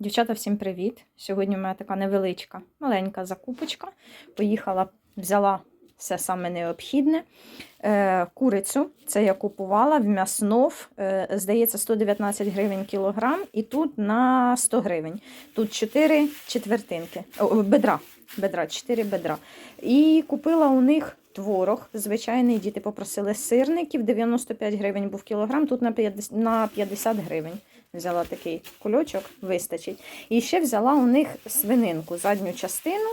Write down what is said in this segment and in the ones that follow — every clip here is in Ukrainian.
Дівчата, всім привіт! Сьогодні у мене така невеличка, маленька закупочка. Поїхала, взяла все саме необхідне. Е, курицю, це я купувала в м'яснов, е, здається, 119 гривень кілограм, і тут на 100 гривень. Тут 4 четвертинки, о, бедра, бедра, 4 бедра. І купила у них творог звичайний. Діти попросили сирників, 95 гривень був кілограм, тут на 50, на 50 гривень. Взяла такий кульочок, вистачить. І ще взяла у них свининку, задню частину.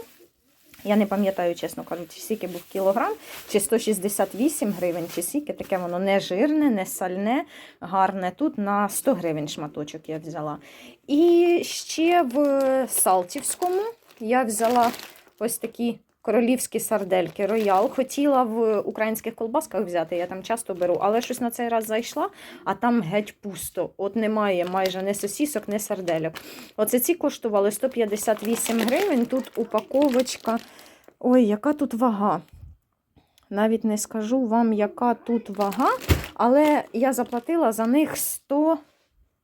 Я не пам'ятаю, чесно кажучи, скільки був кілограм, чи 168 гривень, чи скільки, таке воно не жирне, не сальне, гарне. Тут на 100 гривень шматочок я взяла. І ще в Салтівському я взяла ось такі королівські сардельки роял. Хотіла в українських колбасках взяти, я там часто беру, але щось на цей раз зайшла, а там геть пусто. От немає майже ні сосісок, ні сардельок. Оце ці коштували 158 гривень. Тут упаковочка. Ой, яка тут вага. Навіть не скажу вам, яка тут вага, але я заплатила за них 100,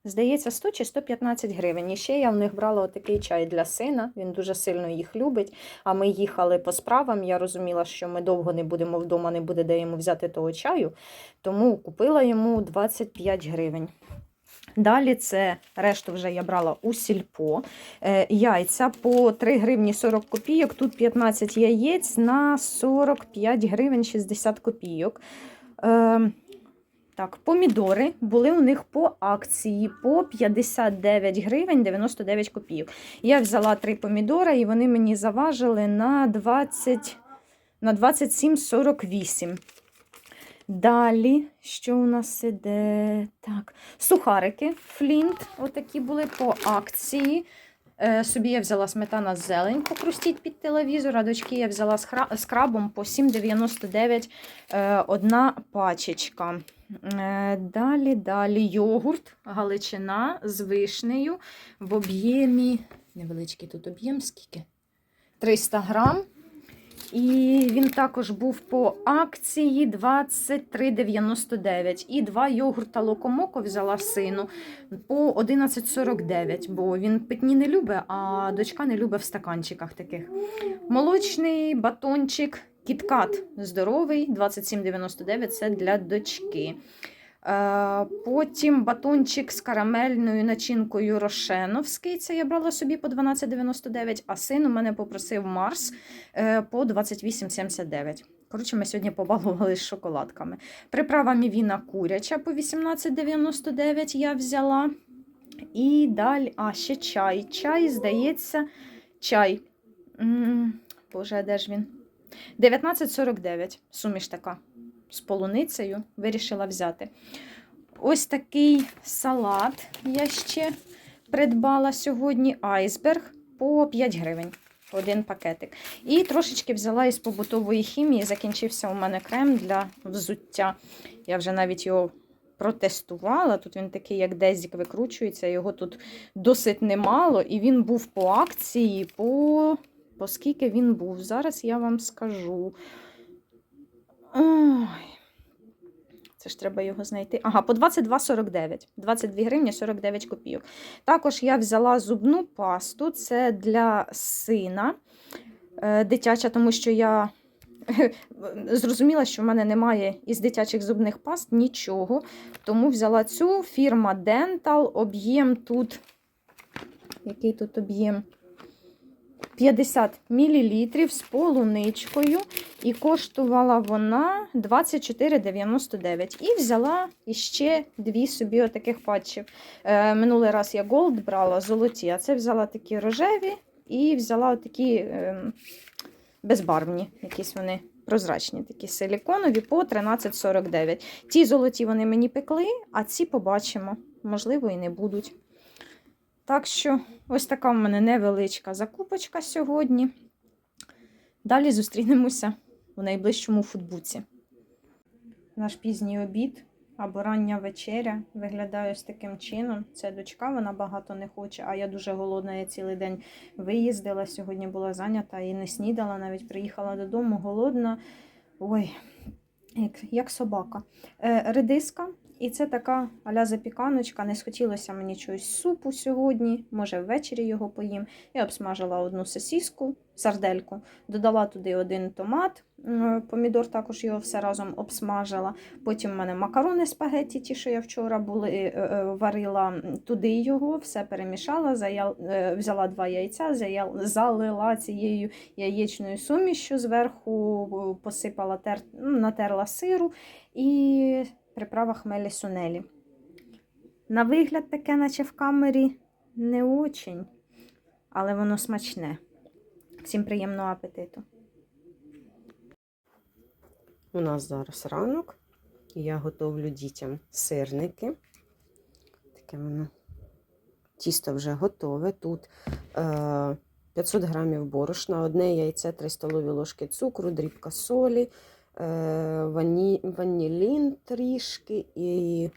здається, 100 чи 115 гривень. І ще я в них брала отакий чай для сина. Він дуже сильно їх любить. А ми їхали по справам. Я розуміла, що ми довго не будемо вдома, не буде де йому взяти того чаю. Тому купила йому 25 гривень. Далі це решту вже я брала у сільпо. Е, яйця по 3 гривні 40 копійок. Тут 15 яєць на 45 гривень 60 копійок. Так, помідори були у них по акції по 59 гривень 99 копійок. Я взяла 3 помідори, і вони мені заважили на 20 на 27,48. Далі, що у нас іде? Так, сухарики Флінт, отакі були по акції. Е, собі я взяла сметана з зелень, покрустіть під телевізор, а дочки я взяла з, крабом по 7,99 е, одна пачечка. Е, далі, далі йогурт, галичина з вишнею в об'ємі. Невеличкий тут об'єм, скільки? 300 грам. І він також був по акції 23,99. І два йогурта локомоко взяла сину по 11,49, бо він питні не любить, а дочка не любить в стаканчиках таких. Молочний батончик кіткат здоровий, 27,99 це для дочки. Е, Потім батончик з карамельною начинкою Рошеновський. Це я брала собі по 12,99, а син у мене попросив Марс е, по 28,79. Коротше, ми сьогодні побалували з шоколадками. Приправа мівіна куряча по 18,99 я взяла. І далі, а ще чай. Чай, здається, чай. М, Боже, а де ж він? 19,49. Суміш така з полуницею вирішила взяти. Ось такий салат я ще придбала сьогодні айсберг по 5 гривень. Один пакетик. І трошечки взяла із побутової хімії. Закінчився у мене крем для взуття. Я вже навіть його протестувала. Тут він такий, як дезік, викручується. Його тут досить немало. І він був по акції, по, по скільки він був. Зараз я вам скажу. Ой. Це ж треба його знайти. Ага, по 22,49. 22 гривні 49 копійок. Також я взяла зубну пасту. Це для сина е, дитяча, тому що я зрозуміла, що в мене немає із дитячих зубних паст нічого. Тому взяла цю фірма Dental. Об'єм тут. Який тут об'єм? 50 мл з полуничкою, і коштувала вона 24,99. І взяла іще дві собі отаких патчів. Е, минулий раз я голд брала золоті, а це взяла такі рожеві і взяла отакі е, безбарвні, якісь вони прозрачні, такі силіконові по 13,49. Ті золоті вони мені пекли, а ці побачимо. Можливо, і не будуть. Так що, ось така в мене невеличка закупочка сьогодні. Далі зустрінемося у найближчому футбуці. Наш пізній обід або рання вечеря виглядає ось таким чином. Це дочка, вона багато не хоче, а я дуже голодна, я цілий день виїздила. Сьогодні була зайнята і не снідала, навіть приїхала додому голодна. Ой, як, як собака. Е, редиска І це така аля запіканочка. Не схотілося мені чогось супу сьогодні. Може, ввечері його поїм. Я обсмажила одну сосіску, сардельку, додала туди один томат, помідор також його все разом обсмажила. Потім в мене макарони спагетті, ті, що я вчора були, е, е, варила туди його, все перемішала, заял, е, взяла два яйця, заял, залила цією яєчною сумішю, зверху посипала тер, натерла сиру і приправа хмелі сунелі. На вигляд таке, наче в камері, не очень, але воно смачне. Всім приємного апетиту. У нас зараз ранок. Я готовлю дітям сирники. Таке воно тісто вже готове. Тут е, 500 грамів борошна, одне яйце, 3 столові ложки цукру, дрібка солі, вані, ванілін трішки і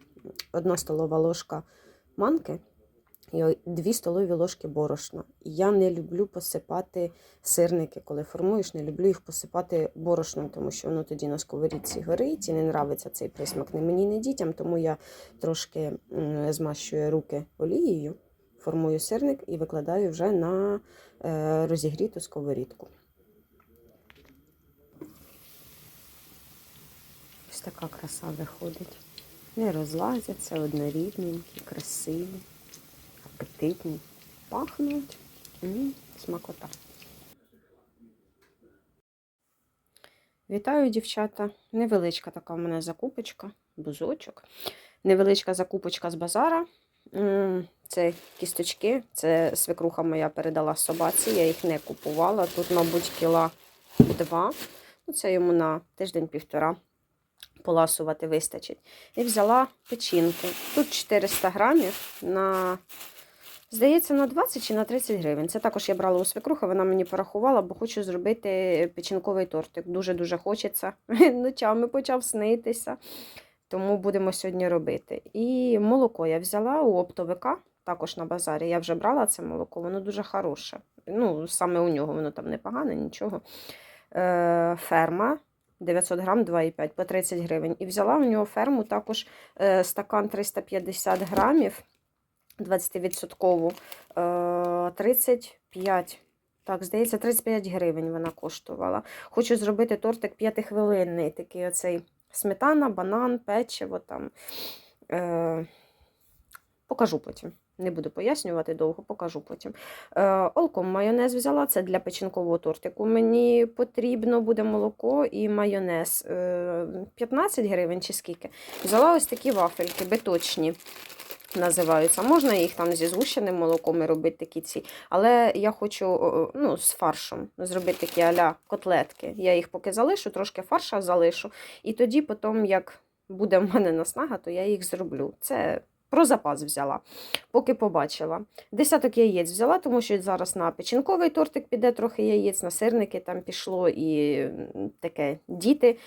1 столова ложка манки. І 2 столові ложки борошна. Я не люблю посипати сирники, коли формуєш, не люблю їх посипати борошном, тому що воно тоді на сковорідці горить і не нравиться цей присмак не мені, не дітям. Тому я трошки змащую руки олією, формую сирник і викладаю вже на е, розігріту сковорідку. Ось така краса виходить. Не розлазяться, однорідненькі, красиві, апетитні, пахнуть. М, смакота. Вітаю, дівчата. Невеличка така в мене закупочка, бузочок. Невеличка закупочка з базара. Це кісточки. Це свекруха моя передала собаці, я їх не купувала. Тут, мабуть, кіла два. Ну, це йому на тиждень-півтора поласувати вистачить. І взяла печінку. Тут 400 грамів на Здається, на 20 чи на 30 гривень. Це також я брала у свекрухи, вона мені порахувала, бо хочу зробити печінковий тортик. Дуже-дуже хочеться. Ночами почав снитися. Тому будемо сьогодні робити. І молоко я взяла у оптовика, також на базарі. Я вже брала це молоко, воно дуже хороше. Ну, саме у нього воно там непогане, нічого. Е, ферма 900 грам 2,5 по 30 гривень. І взяла у нього ферму також е, стакан 350 грамів. 20% е, 35. Так, здається, 35 гривень вона коштувала. Хочу зробити тортик 5-хвилинний. Такий оцей сметана, банан, печиво там. Е, покажу потім. Не буду пояснювати довго, покажу потім. Е, Олком майонез взяла, це для печінкового тортику. Мені потрібно буде молоко і майонез. Е, 15 гривень чи скільки. Взяла ось такі вафельки, биточні називаються. Можна їх там зі згущеним молоком і робити такі ці. Але я хочу ну, з фаршем зробити такі аля котлетки. Я їх поки залишу, трошки фарша залишу. І тоді, потім, як буде в мене наснага, то я їх зроблю. Це про запас взяла, поки побачила. Десяток яєць взяла, тому що зараз на печінковий тортик піде трохи яєць, на сирники там пішло і таке діти.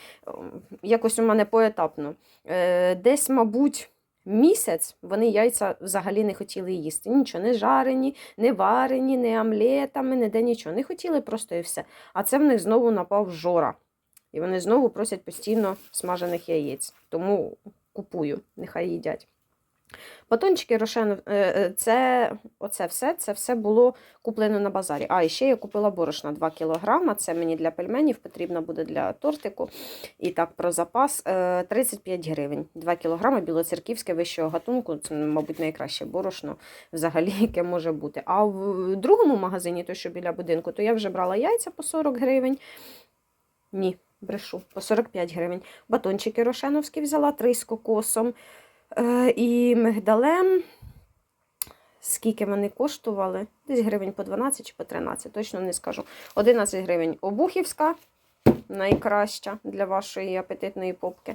Якось у мене поетапно. Е, Десь, мабуть. Місяць вони яйця взагалі не хотіли їсти. Нічого, не жарені, не варені, не омлетами, ніде нічого. Не хотіли просто і все. А це в них знову напав жора. І вони знову просять постійно смажених яєць. Тому купую, нехай їдять. Батончики Рошен, е, е, це оце все це все було куплено на базарі. А, і ще я купила борошна 2 кг. Це мені для пельменів потрібно буде для тортику. І так, про запас е, 35 гривень. 2 кг білоцерківське вищого гатунку. Це, мабуть, найкраще борошно взагалі, яке може бути. А в другому магазині, той, що біля будинку, то я вже брала яйця по 40 гривень. Ні, брешу, по 45 гривень. Батончики рошеновські взяла, 3 з кокосом. Е, і мигдалем. Скільки вони коштували? Десь гривень по 12 чи по 13, точно не скажу. 11 гривень обухівська, найкраща для вашої апетитної попки.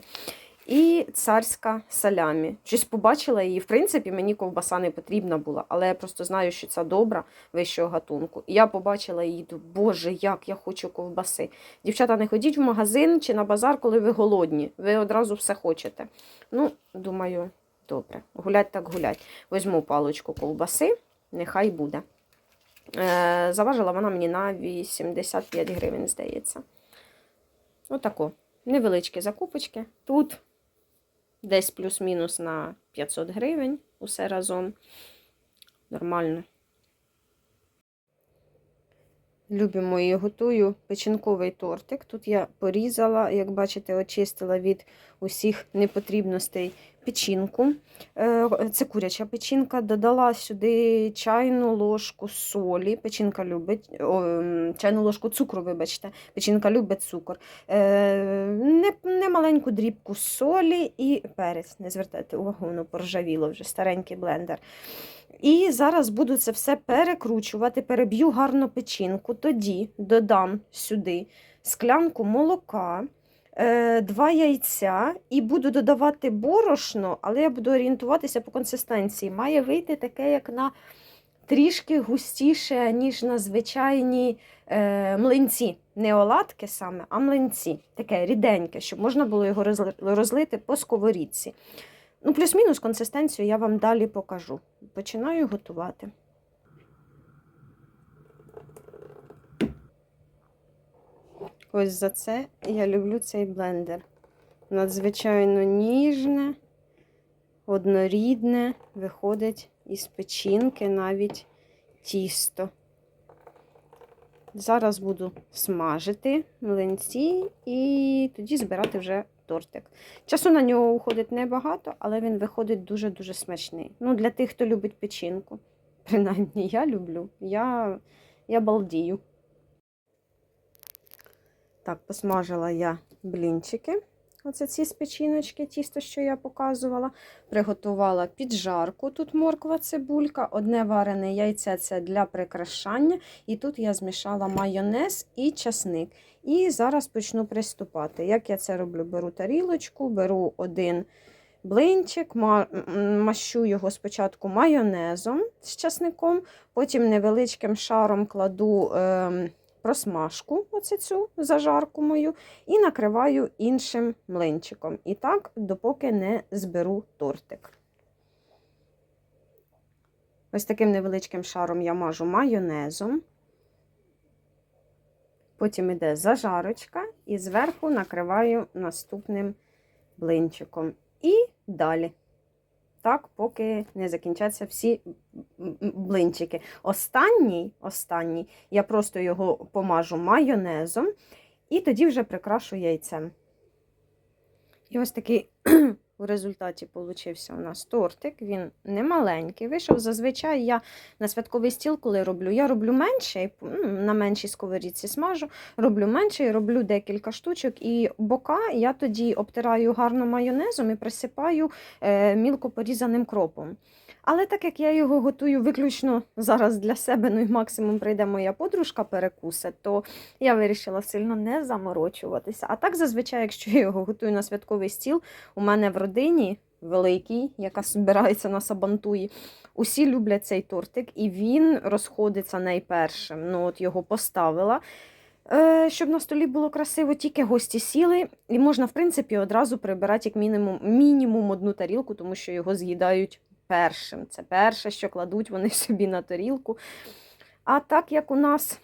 І царська салямі. Щось побачила її. В принципі, мені ковбаса не потрібна була, але я просто знаю, що це добра вищого гатунку. І я побачила її, боже, як я хочу ковбаси. Дівчата, не ходіть в магазин чи на базар, коли ви голодні. Ви одразу все хочете. Ну, думаю, добре. Гулять так гулять. Візьму паличку ковбаси, нехай буде. Е, заважила вона мені на 85 гривень, здається. Отако. Невеличкі закупочки. Тут Десь плюс-мінус на 500 гривень усе разом. Нормально. Любимо і готую печінковий тортик. Тут я порізала, як бачите, очистила від усіх непотрібностей печінку. Е, Це куряча печінка. Додала сюди чайну ложку солі. Печінка любить, о, чайну ложку цукру, вибачте. Печінка любить цукор. Е, Не, дрібку солі і перець. Не звертайте увагу, воно поржавіло вже старенький блендер. І зараз буду це все перекручувати, переб'ю гарно печінку. Тоді додам сюди склянку молока, два яйця і буду додавати борошно, але я буду орієнтуватися по консистенції. Має вийти таке, як на трішки густіше, ніж на звичайні е, млинці. Не оладки саме, а млинці. Таке ріденьке, щоб можна було його розлити по сковорідці. Ну, плюс-мінус консистенцію я вам далі покажу. Починаю готувати. Ось за це я люблю цей блендер. Надзвичайно ніжне, однорідне, виходить із печінки навіть тісто. Зараз буду смажити млинці і тоді збирати вже тортик. Часу на нього уходить небагато, але він виходить дуже-дуже смачний. Ну, для тих, хто любить печінку. Принаймні, я люблю. Я, я балдію. Так, посмажила я блінчики. Оце ці з печіночки, тісто, що я показувала. Приготувала піджарку. Тут морква, цибулька, одне варене яйце це для прикрашання. І тут я змішала майонез і часник. І зараз почну приступати. Як я це роблю? Беру тарілочку, беру один блинчик, мащу його спочатку майонезом з часником, потім невеличким шаром кладу ем, просмажку, оце цю зажарку мою, і накриваю іншим млинчиком. І так, допоки не зберу тортик. Ось таким невеличким шаром я мажу майонезом. Потім іде зажарочка, і зверху накриваю наступним блинчиком. І далі. Так, поки не закінчаться всі блинчики. Останній, останній, я просто його помажу майонезом і тоді вже прикрашу яйцем. І ось такий у результаті получився у нас тортик. Він не маленький. Вийшов. Зазвичай я на святковий стіл, коли роблю, я роблю менше, ну, на меншій сковорідці смажу, роблю менше і роблю декілька штучок. І бока я тоді обтираю гарно майонезом і присипаю е, мілко порізаним кропом. Але так як я його готую виключно зараз для себе, ну і максимум прийде моя подружка перекуси, то я вирішила сильно не заморочуватися. А так зазвичай, якщо я його готую на святковий стіл, у мене в родині великий, яка збирається на сабантуї, усі люблять цей тортик, і він розходиться найпершим. Ну, от його поставила. Е, Щоб на столі було красиво, тільки гості сіли, і можна, в принципі, одразу прибирати як мінімум, мінімум одну тарілку, тому що його з'їдають першим. Це перше, що кладуть вони собі на тарілку. А так як у нас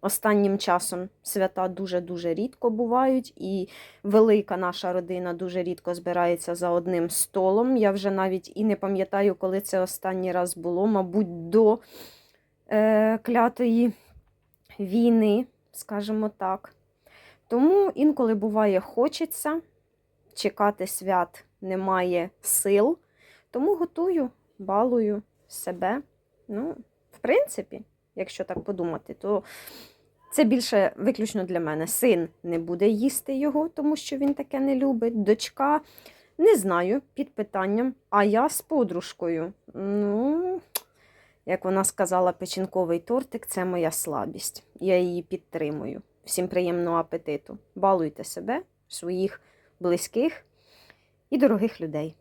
останнім часом свята дуже-дуже рідко бувають, і велика наша родина дуже рідко збирається за одним столом. Я вже навіть і не пам'ятаю, коли це останній раз було, мабуть, до е, клятої війни, скажімо так. Тому інколи буває хочеться, чекати свят немає сил. Тому готую, балую себе. Ну, в принципі, якщо так подумати, то це більше виключно для мене. Син не буде їсти його, тому що він таке не любить. Дочка не знаю, під питанням. А я з подружкою. Ну, як вона сказала, печінковий тортик це моя слабість. Я її підтримую. Всім приємного апетиту. Балуйте себе, своїх близьких і дорогих людей.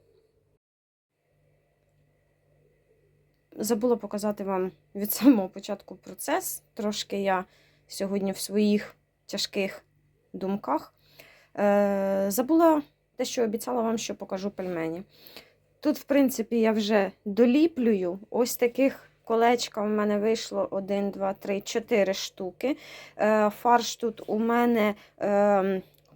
Забула показати вам від самого початку процес. Трошки я сьогодні в своїх тяжких думках. Е, забула те, що обіцяла вам, що покажу пельмені. Тут, в принципі, я вже доліплюю. Ось таких колечка у мене вийшло 1, 2, 3, 4 штуки. Е, фарш тут у мене.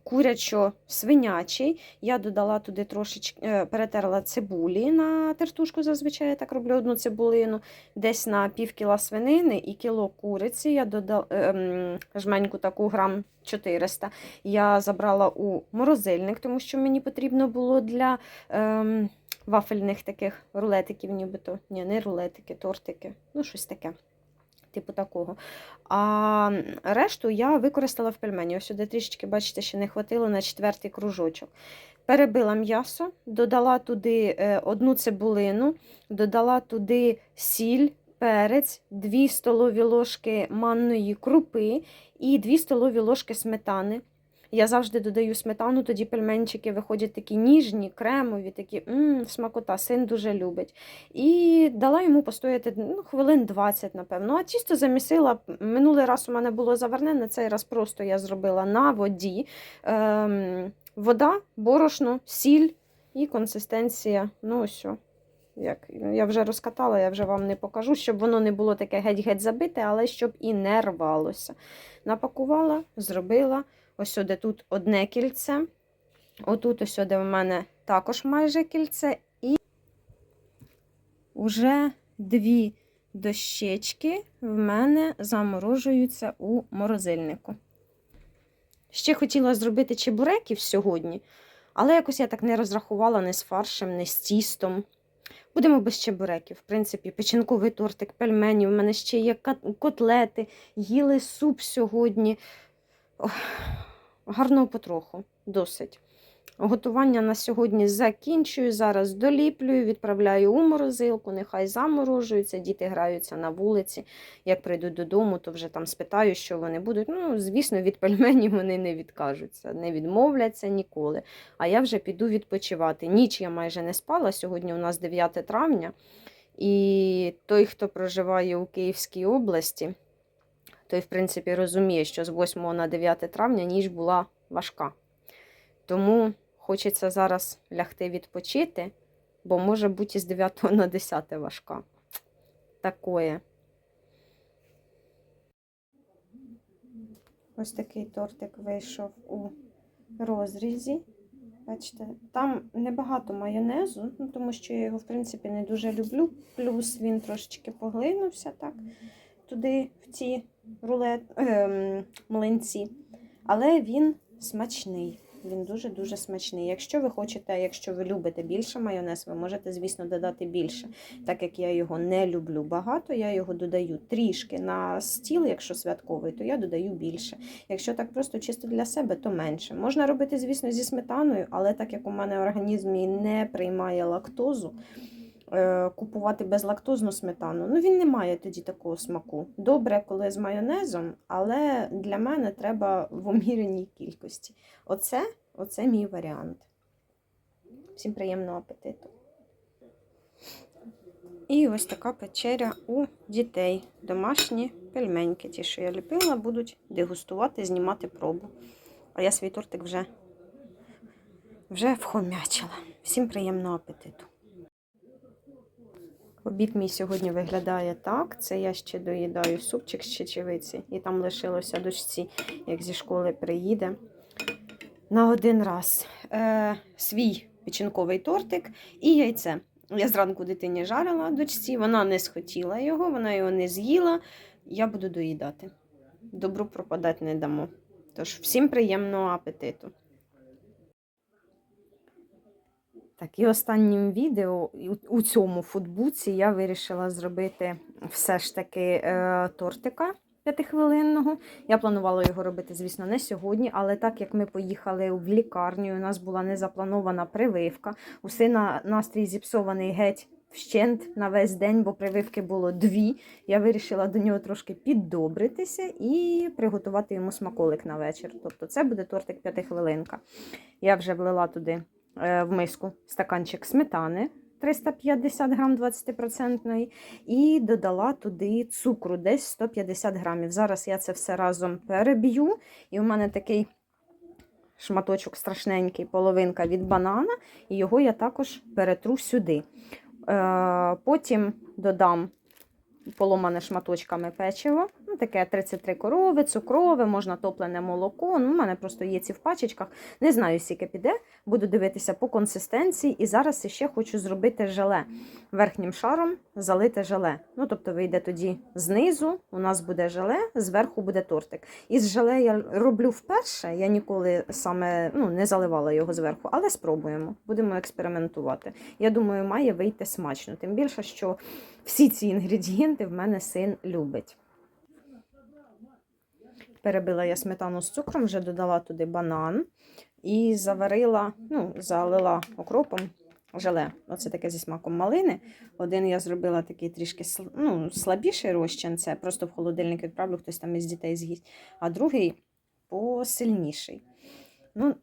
Курячо-свинячий. Я додала туди трошечки, е, перетерла цибулі на тертушку, зазвичай я так роблю одну цибулину, десь на пів кіла свинини і кіло куриці. Я додала ем, жменьку таку грам 400. Я забрала у морозильник, тому що мені потрібно було для ем, вафельних таких рулетиків, нібито. Ні, не рулетики, тортики, ну щось таке. Типу такого. А решту я використала в пельмені. Ось сюди трішечки, бачите, ще не хватило на четвертий кружочок. Перебила м'ясо, додала туди е, одну цибулину, додала туди сіль, перець, 2 столові ложки манної крупи і 2 столові ложки сметани. Я завжди додаю сметану, тоді пельменчики виходять такі ніжні, кремові, такі м смакота, син дуже любить. І дала йому постояти ну, хвилин 20, напевно. А тісто замісила. Минулий раз у мене було заверне, на цей раз просто я зробила на воді. Ем, вода, борошно, сіль і консистенція. Ну, ось. Як, я вже розкатала, я вже вам не покажу, щоб воно не було таке геть-геть забите, але щоб і не рвалося. Напакувала, зробила. Ось сюди тут одне кільце. Отут ось сюди в мене також майже кільце. І вже дві дощечки в мене заморожуються у морозильнику. Ще хотіла зробити чебуреків сьогодні, але якось я так не розрахувала не з фаршем, не з тістом. Будемо без чебуреків. В принципі, печінковий тортик, пельмені. У мене ще є котлети, їли суп сьогодні. Ох, гарного потроху, досить. Готування на сьогодні закінчую. Зараз доліплюю, відправляю у морозилку, нехай заморожуються, діти граються на вулиці. Як прийдуть додому, то вже там спитаю, що вони будуть. Ну, звісно, від пельменів вони не відкажуться, не відмовляться ніколи. А я вже піду відпочивати. Ніч я майже не спала. Сьогодні у нас 9 травня. І той, хто проживає у Київській області, той, в принципі, розуміє, що з 8 на 9 травня ніч була важка. Тому хочеться зараз лягти відпочити, бо може бути з 9 на 10 важка. Такое. Ось такий тортик вийшов у розрізі. Бачите, там небагато майонезу, ну, тому що я його, в принципі, не дуже люблю. Плюс він трошечки поглинувся так, туди, в ці рулет, ем, млинці. Але він смачний. Він дуже-дуже смачний. Якщо ви хочете, якщо ви любите більше майонез, ви можете, звісно, додати більше. Так як я його не люблю багато, я його додаю трішки на стіл, якщо святковий, то я додаю більше. Якщо так просто чисто для себе, то менше. Можна робити, звісно, зі сметаною, але так як у мене організм не приймає лактозу, е, купувати безлактозну сметану, ну він не має тоді такого смаку. Добре, коли з майонезом, але для мене треба в уміреній кількості. Оце, оце мій варіант. Всім приємного апетиту. І ось така печеря у дітей. Домашні пельменьки. Ті, що я ліпила, будуть дегустувати, знімати пробу. А я свій тортик вже, вже вхомячила. Всім приємного апетиту. Обід мій сьогодні виглядає так. Це я ще доїдаю супчик з чечевиці, і там лишилося дочці, як зі школи приїде. На один раз е, свій печінковий тортик і яйце. Я зранку дитині жарила дочці, вона не схотіла його, вона його не з'їла. Я буду доїдати. Добру пропадати не дамо. Тож, всім приємного апетиту. Так, і останнім відео у- цьому футбуці я вирішила зробити все ж таки е, тортика п'ятихвилинного. Я планувала його робити, звісно, не сьогодні, але так як ми поїхали в лікарню, у нас була незапланована прививка. У сина настрій зіпсований геть вщент на весь день, бо прививки було дві. Я вирішила до нього трошки піддобритися і приготувати йому смаколик на вечір. Тобто це буде тортик п'ятихвилинка. Я вже влила туди в миску стаканчик сметани. 350 грам 20% і додала туди цукру, десь 150 грамів. Зараз я це все разом переб'ю, і у мене такий шматочок страшненький, половинка від банана, і його я також перетру сюди. Е, Потім додам поломане шматочками печиво, ну, таке 33 корови, цукрове, можна топлене молоко. Ну, у мене просто є ці в пачечках. Не знаю, скільки піде. Буду дивитися по консистенції. І зараз ще хочу зробити желе. Верхнім шаром залити желе. Ну, тобто вийде тоді знизу, у нас буде желе, зверху буде тортик. Із желе я роблю вперше. Я ніколи саме ну, не заливала його зверху, але спробуємо. Будемо експериментувати. Я думаю, має вийти смачно. Тим більше, що всі ці інгредієнти в мене син любить. Перебила я сметану з цукром, вже додала туди банан і заварила, ну, залила окропом желе. Оце таке зі смаком малини. Один я зробила такий трішки ну, слабіший розчин, це просто в холодильник відправлю, хтось там із дітей з'їсть, а другий посильніший. Ну,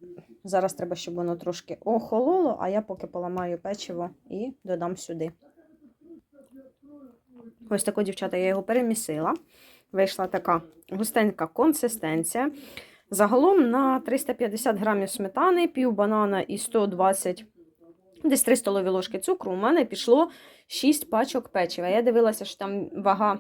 зараз треба, щоб воно трошки охололо, а я поки поламаю печиво і додам сюди. Ось тако, дівчата, я його перемісила. Вийшла така густенька консистенція. Загалом на 350 грамів сметани, пів банана і 120, десь 3 столові ложки цукру, у мене пішло 6 пачок печива. Я дивилася, що там вага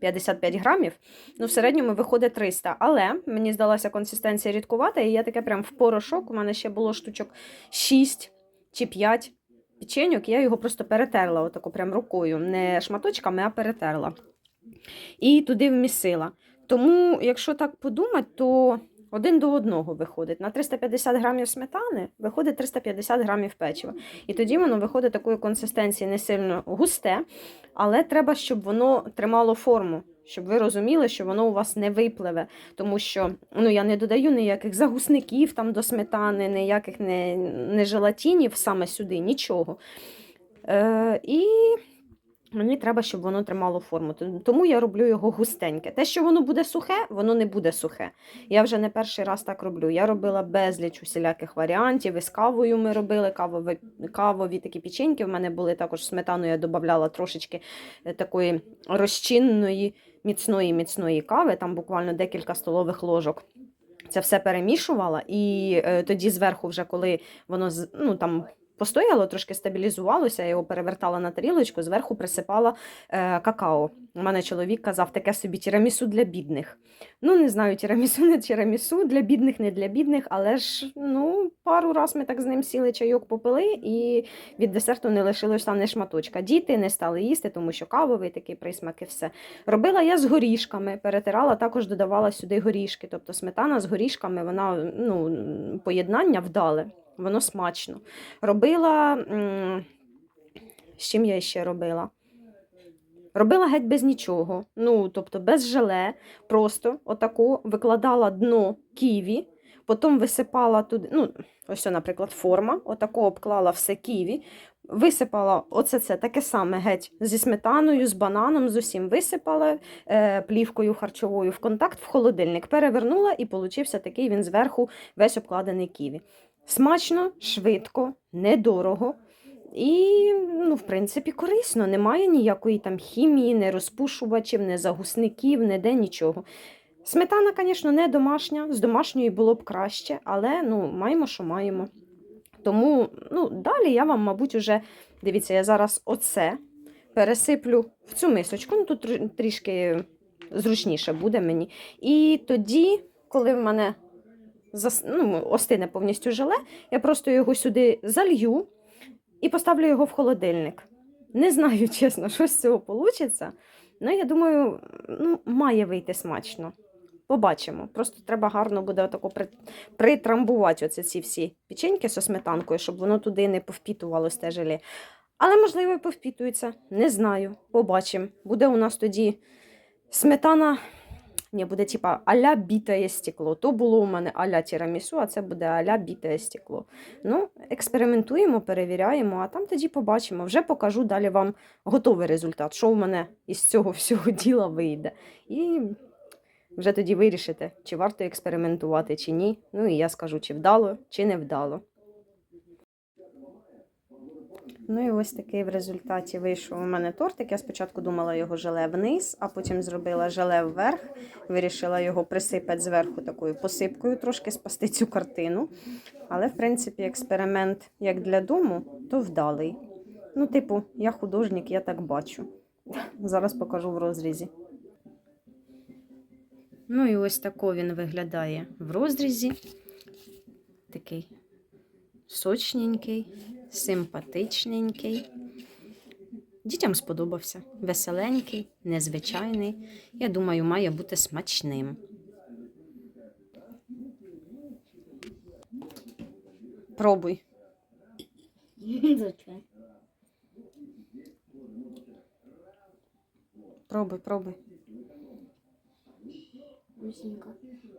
55 грамів, ну в середньому виходить 300. Але мені здалася консистенція рідкувата, і я таке прям в порошок. У мене ще було штучок 6 чи 5 печеньок, я його просто перетерла отако прям рукою, не шматочками, а перетерла. І туди вмісила. Тому, якщо так подумати, то один до одного виходить. На 350 грамів сметани виходить 350 грамів печива. І тоді воно виходить такої консистенції не сильно густе, але треба, щоб воно тримало форму. Щоб ви розуміли, що воно у вас не випливе, тому що ну, я не додаю ніяких загусників там до сметани, ніяких не, не желатинів саме сюди, нічого. Е, і Мені треба, щоб воно тримало форму. Тому я роблю його густеньке. Те, що воно буде сухе, воно не буде сухе. Я вже не перший раз так роблю. Я робила безліч усіляких варіантів. І з кавою ми робили кавові, кавові такі печеньки. В мене були також сметану, я додавала трошечки е, такої розчинної, міцної міцної кави, там буквально декілька столових ложок. Це все перемішувала, і е, тоді зверху, вже коли воно ну, там постояло, трошки стабілізувалося, я його перевертала на тарілочку, зверху присипала е, какао. У мене чоловік казав, таке собі тірамісу для бідних. Ну, не знаю, тірамісу, не тірамісу, для бідних, не для бідних, але ж ну, пару раз ми так з ним сіли чайок попили, і від десерту не лишилось там не шматочка. Діти не стали їсти, тому що кавовий такий присмак і все. Робила я з горішками, перетирала, також додавала сюди горішки. Тобто сметана з горішками, вона ну, поєднання вдале, воно смачно. Робила. З чим я ще робила? Робила геть без нічого. Ну, тобто без желе, просто отако викладала дно ківі, потім висипала туди, ну, ось, наприклад, форма, отако обклала все ківі, висипала оце це таке саме геть зі сметаною, з бананом, з усім висипала е, плівкою харчовою в контакт в холодильник, перевернула і получився такий він зверху весь обкладений ківі. Смачно, швидко, недорого. І, ну, в принципі, корисно. Немає ніякої там хімії, не розпушувачів, не загусників, ніде нічого. Сметана, звісно, не домашня, з домашньої було б краще, але ну, маємо, що маємо. Тому ну, далі я вам, мабуть, уже, дивіться, я зараз оце пересиплю в цю мисочку, ну тут трішки зручніше буде мені. І тоді, коли в мене зас... ну, остине повністю желе, я просто його сюди залью і поставлю його в холодильник. Не знаю, чесно, що з цього вийде. Ну, я думаю, ну, має вийти смачно. Побачимо. Просто треба гарно буде отако при... притрамбувати оці ці всі печеньки зі сметанкою, щоб воно туди не повпітувалось те желе. Але, можливо, повпітується. Не знаю. Побачимо. Буде у нас тоді сметана. Ні, буде типа аля бітає стекло. То було у мене аля тірамісу, а це буде аля бітає стекло. Ну, експериментуємо, перевіряємо, а там тоді побачимо. Вже покажу далі вам готовий результат, що у мене із цього всього діла вийде. І вже тоді вирішите, чи варто експериментувати, чи ні. Ну і я скажу, чи вдало, чи не вдало. Ну і ось такий в результаті вийшов у мене тортик. Я спочатку думала його желе вниз, а потім зробила желе вверх. Вирішила його присипати зверху такою посипкою, трошки спасти цю картину. Але, в принципі, експеримент як для дому, то вдалий. Ну, типу, я художник, я так бачу. Зараз покажу в розрізі. Ну і ось тако він виглядає в розрізі. Такий сочненький, симпатичненький. Дітям сподобався. Веселенький, незвичайний. Я думаю, має бути смачним. Пробуй. Пробуй, пробуй.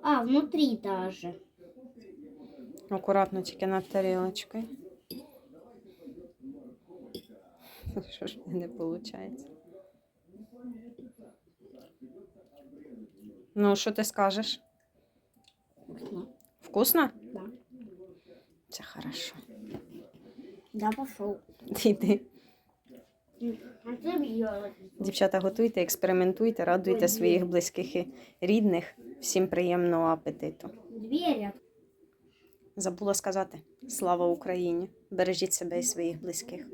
А, внутри даже. Акуратно тільки над тарілочкою. Що ж не виходить? Ну, що ти скажеш? Вкусно. Вкусно? Да. Це хорошо. Да, пошел. Бьешь. Дівчата, готуйте, експериментуйте, радуйте своїх близьких і рідних. Всім приємного апетиту. Дверь. Забула сказати: слава Україні! Бережіть себе і своїх близьких.